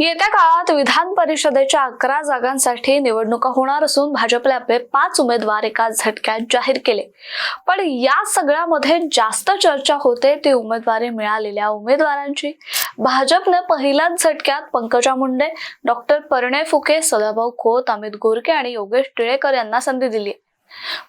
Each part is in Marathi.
येत्या काळात विधान परिषदेच्या अकरा जागांसाठी निवडणुका होणार असून भाजपने आपले पाच उमेदवार एका झटक्यात जाहीर केले. पण या सगळ्यामध्ये जास्त चर्चा होते ती उमेदवारी मिळालेल्या उमेदवारांची. भाजपने पहिल्याच झटक्यात पंकजा मुंडे डॉक्टर परिणय फुके सदाभाऊ खोत अमित गोरके आणि योगेश टिळेकर यांना संधी दिली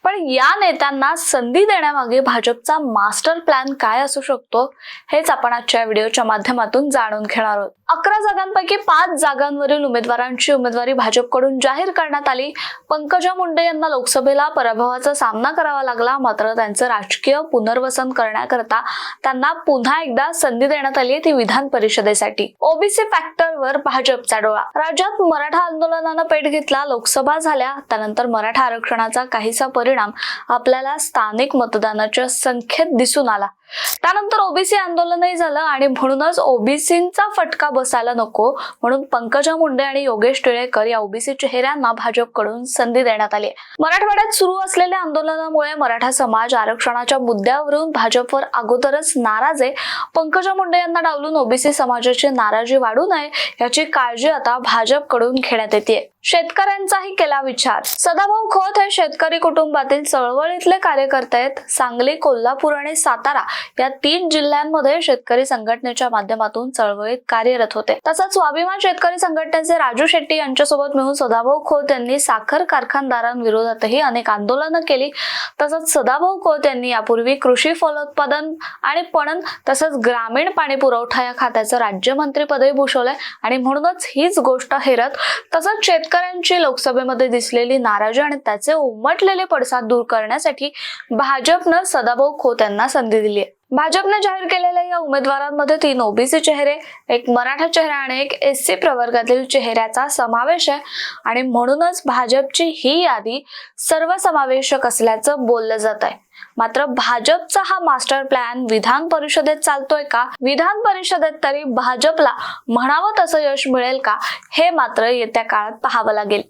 पण या नेत्यांना संधी देण्यामागे भाजपचा मास्टर प्लॅन काय असू शकतो हेच आपण आजच्या व्हिडिओच्या माध्यमातून जाणून घेणार आहोत. अकरा जागांपैकी पाच जागांवरील उमेदवारांची उमेदवारी भाजपकडून जाहीर करण्यात आली. पंकजा मुंडे यांना लोकसभेला पराभवाचा सामना करावा लागला मात्र त्यांचं राजकीय पुनर्वसन करण्याकरता त्यांना पुन्हा एकदा संधी देण्यात आली ती विधान परिषदेसाठी. ओबीसी फॅक्टरवर भाजपचा डोळा. राज्यात मराठा आंदोलनानं पेट घेतला लोकसभा झाल्या त्यानंतर मराठा आरक्षणाचा काही काहीसा परिणाम आपल्याला स्थानिक मतदानाच्या संख्येत दिसून आला. त्यानंतर ओबीसी आंदोलनही झालं आणि म्हणूनच ओबीसींचा फटका बसायला नको म्हणून पंकजा मुंडे आणि योगेश टिळेकर या ओबीसी चेहऱ्यांना भाजपकडून संधी देण्यात आली आहे. मराठवाड्यात सुरू असलेल्या आंदोलनामुळे मराठा समाज आरक्षणाच्या मुद्द्यावरून भाजपवर अगोदरच नाराज आहे. पंकजा मुंडे यांना डावलून ओबीसी समाजाची नाराजी वाढू नये याची काळजी आता भाजपकडून घेण्यात येते. शेतकऱ्यांचाही केला विचार. सदाभाऊ खोत हे शेतकरी कुटुंबातील चळवळीतले कार्यकर्ते आहेत. सांगली कोल्हापूर आणि सातारा या तीन जिल्ह्यांमध्ये शेतकरी संघटनेच्या माध्यमातून चळवळीत कार्यरत होते. तसंच स्वाभिमान शेतकरी संघटनेचे राजू शेट्टी यांच्यासोबत मिळून सदाभाऊ खोत यांनी साखर कारखानदारांविरोधातही अनेक आंदोलनं केली. तसंच सदाभाऊ खोत यांनी यापूर्वी कृषी फलोत्पादन आणि पणन तसंच ग्रामीण पाणी पुरवठा या खात्याचं राज्यमंत्रीपदही भूषवलंय आणि म्हणूनच हीच गोष्ट हेरत तसंच शेतकऱ्यांची लोकसभेमध्ये दिसलेली नाराजी आणि त्याचे उमटलेले पडसाद दूर करण्यासाठी भाजपनं सदाभाऊ खोत यांना संधी दिली आहे भाजपने जाहीर केलेल्या या उमेदवारांमध्ये तीन ओबीसी चेहरे एक मराठा चेहरा आणि एक एस सी प्रवर्गातील चेहऱ्याचा समावेश आहे. आणि म्हणूनच भाजपची ही यादी सर्वसमावेशक असल्याचं बोललं जात आहे. मात्र भाजपचा हा मास्टर प्लॅन विधान परिषदेत चालतोय का? विधान परिषदेत तरी भाजपला म्हणावं तसं यश मिळेल का? हे मात्र येत्या काळात पाहावं लागेल.